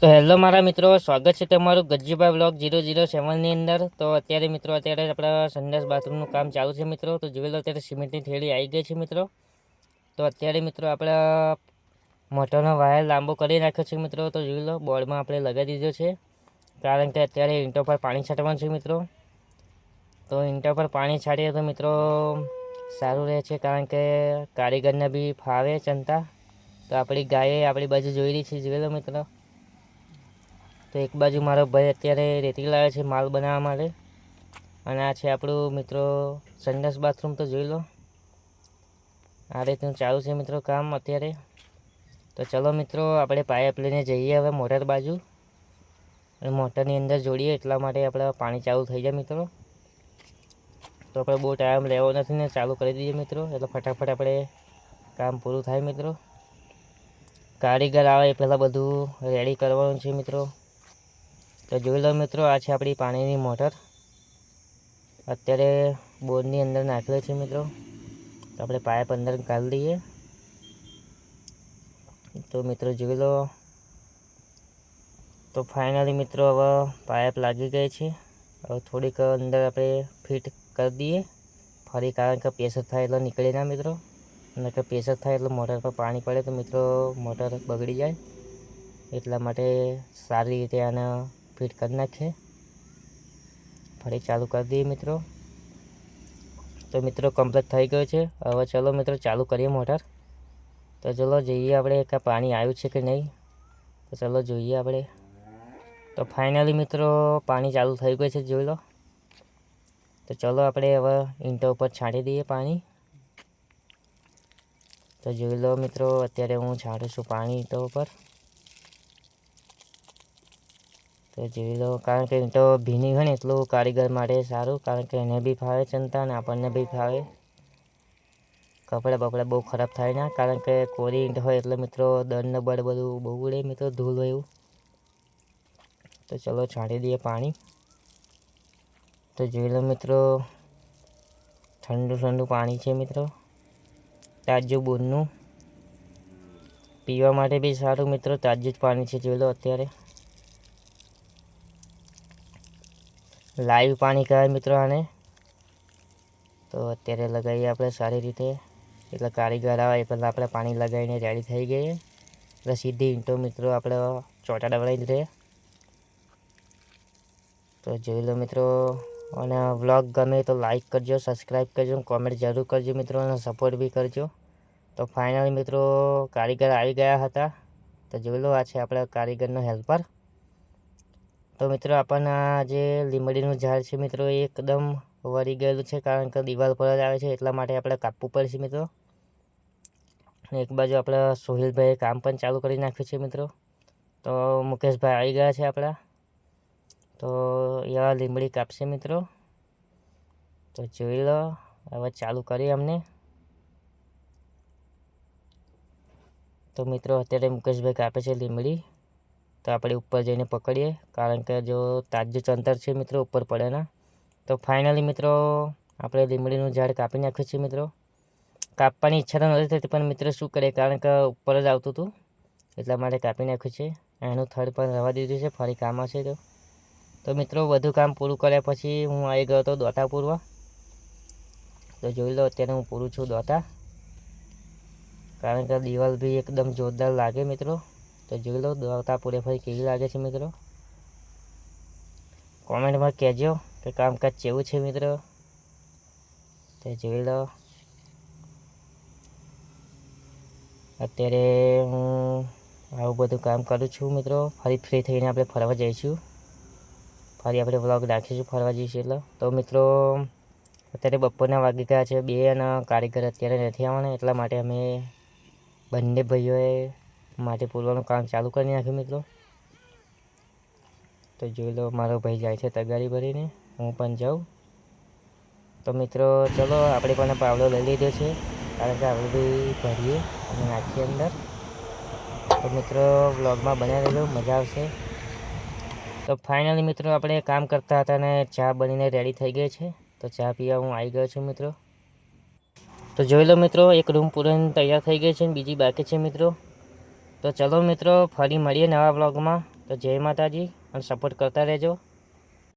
તો હેલો મારા મિત્રો, સ્વાગત છે તમારું ગજ્જીભાઈ બ્લોગ જીરો જીરો સેવનની અંદર. તો અત્યારે મિત્રો, અત્યારે આપણા સંડાસ બાથરૂમનું કામ ચાલુ છે મિત્રો. તો જોઈ લો અત્યારે સિમેન્ટની થેલી આવી ગઈ છે મિત્રો. તો અત્યારે મિત્રો આપણા મોટરનો વાયર લાંબો કરી નાખ્યો છે મિત્રો. તો જોઈ લો, બોર્ડમાં આપણે લગાવી દીધો છે. કારણ કે અત્યારે ઈંટો પર પાણી છાંટવાનું છે મિત્રો. તો ઈંટો પર પાણી છાંટીએ તો મિત્રો સારું રહે છે, કારણ કે કારીગરને બી ફાવે ચંતા. તો આપણી ગાયે આપણી બાજુ જોઈ રહી છે, જોઈ લો મિત્રો. તો એક બાજુ મારો ભાઈ અત્યારે રેતી લાવે છે માલ બનાવવા માટે. અને આ છે આપણું મિત્રો સંડાસ બાથરૂમ તો જોઈ લો. આ રીતનું ચાલુ છે મિત્રો કામ અત્યારે. તો ચલો મિત્રો, આપણે પાઇપ લઈને જઈએ હવે મોટર બાજુ. અને મોટરની અંદર જોડીએ એટલા માટે આપણે પાણી ચાલુ થઈ જાય મિત્રો. તો આપણે બહુ ટાઈમ લેવો નથી ને ચાલુ કરી દઈએ મિત્રો. એટલે ફટાફટ આપણે કામ પૂરું થાય મિત્રો. કારીગર આવે એ પહેલાં બધું રેડી કરવાનું છે મિત્રો. તો જોઈ લો મિત્રો, આ છે આપણી પાણીની મોટર. અત્યારે બોરની અંદર નાખેલો છે મિત્રો. તો આપણે પાઇપ અંદર કાઢી દઈએ. તો મિત્રો જોઈ લો. તો ફાઇનલી મિત્રો હવે પાઇપ લાગી ગઈ છે. હવે થોડીક અંદર આપણે ફિટ કરી દઈએ. ફરી કારણ કે પ્રેશર થાય એટલે નીકળે ના મિત્રો. અને કે પ્રેશર થાય એટલે મોટર પર પાણી પડે તો મિત્રો મોટર બગડી જાય. એટલા માટે સારી રીતે આને ફિટ કરી નાખીએ. ફરી ચાલુ કરી દઈએ મિત્રો. તો મિત્રો કમ્પ્લીટ થઈ ગયો છે. હવે ચલો મિત્રો ચાલુ કરીએ મોટર. તો ચલો જોઈએ આપણે કે પાણી આવ્યું છે કે નહીં. તો ચલો જોઈએ આપણે. તો ફાઇનલી મિત્રો પાણી ચાલુ થઈ ગયું છે, જોઈ લો. તો ચલો આપણે હવે ઈંટો ઉપર છાંટી દઈએ પાણી. તો જોઈ લો મિત્રો, અત્યારે હું છાંટું છું પાણી ઈંટો ઉપર. તો જીવી લો કારણ કે તો ભીની હોય ને એટલું કારીગર માટે સારું, કારણ કે એને બી ફાવે ચિંતા અને આપણને બી ફાવે. કપડાં બપડા બહુ ખરાબ થાય ના, કારણ કે કોરી ઈંટ હોય એટલે મિત્રો દંડ બળ બધું બહુ ઉડે મિત્રો ધૂળ હોય એવું. તો ચલો છાંટી દઈએ પાણી. તો જોઈ લો મિત્રો, ઠંડુ ઠંડુ પાણી છે મિત્રો. તાજું બોરનું પીવા માટે બી સારું મિત્રો, તાજું જ પાણી છે, જોઈ લો અત્યારે. લાઈવ પાણી કહેવાય મિત્રો આને. તો અત્યારે લગાવીએ આપણે સારી રીતે. એટલે કારીગર આવે એ પહેલાં આપણે પાણી લગાવીને રેડી થઈ ગઈએ એટલે સીધી ઈંટો મિત્રો આપણે ચોટા વળાવી રહે. તો જોઈ લો મિત્રો, અને વ્લોગ ગમે તો લાઈક કરજો સબસ્ક્રાઈબ કરજો કોમેન્ટ જરૂર કરજો મિત્રો, અને સપોર્ટ બી કરજો. તો ફાઇનલી મિત્રો કારીગર આવી ગયા હતા. તો જોઈ લો આ છે આપણા કારીગરનો હેલ્પર તો મિત્રો, આપણને આ જે લીમડીનું ઝાડ છે મિત્રો, એ એકદમ વળી ગયેલું છે, કારણ કે દિવાલ પર જ આવે છે, એટલા માટે આપણે કાપવું પડશે મિત્રો. એક બાજુ આપણા સોહિલભાઈએ કામ પણ ચાલુ કરી નાખ્યું છે મિત્રો. તો મુકેશભાઈ આવી ગયા છે આપણા. તો એવા લીમડી કાપશે મિત્રો. તો જોઈ લો, હવે ચાલુ કરીએ અમને. તો મિત્રો, અત્યારે મુકેશભાઈ કાપે છે લીમડી. તો આપણે ઉપર જઈને પકડીએ. કારણ કે જો તાજું ચંતર છે મિત્રો, ઉપર પડે ના. તો ફાઇનલી મિત્રો, આપણે લીમડીનું ઝાડ કાપી નાખ્યું છે મિત્રો. કાપવાની ઈચ્છા તો નથી થતી, પણ મિત્રો શું કરીએ? કારણ કે ઉપર જ આવતું હતું. એટલા માટે કાપી નાખ્યું છે. એનું થડ પણ રવા દીધું છે, ફરી કામ હશે તો. તો મિત્રો બધું કામ પૂરું કર્યા પછી હું આવી ગયો હતો દોતા પૂરવા. તો જોઈ લો, અત્યારે હું પૂરું છું દોતા. કારણ કે દિવાલ બી એકદમ જોરદાર લાગે મિત્રો. તો જોઈ લો દોડતા પૂરે કેવી લાગે છે મિત્રો? કોમેન્ટમાં કહેજો કે કામકાજ કેવું છે મિત્રો? તો જોઈ લો. અત્યારે હું આવું બધું કામ કરું છું મિત્રો. ફરી ફ્રી થઈને આપણે ફરવા જઈશું. ફરી આપણે વ્લોગ રાખીશું ફરવા જઈશું એટલે. તો મિત્રો, અત્યારે બપોરના વાગી ગયા છે. બે અને કારીગર અત્યારે નથી આવવાના, એટલા માટે અમે બંને ભાઈઓએ માટી પૂરવાનું કામ ચાલુ કરી નાખ્યું મિત્રો. તો જોઈ લો, મારો ભાઈ જાય છે તગારી ભરીને, હું પણ જાઉં. તો મિત્રો, ચલો, આપણે પણ પાવડો લઈ લીધો છે. કારણ કે આપણે બી ભરીએ અને નાખીએ અંદર. તો મિત્રો, વ્લોગમાં બનાવી લેજો મજા આવશે. તો ફાઇનલી મિત્રો, આપણે કામ કરતા હતા અને ચા બનીને રેડી થઈ ગઈ છે. તો ચા પીવા હું આવી ગયો છું મિત્રો. તો જોઈ લો મિત્રો, એક રૂમ પૂરણ તૈયાર થઈ ગઈ છે બીજી બાકી છે મિત્રો. તો ચલો મિત્રો, ફરી મળીએ નવા વ્લોગમાં તો તો જય માતાજી, અને સપોર્ટ કરતા રહેજો.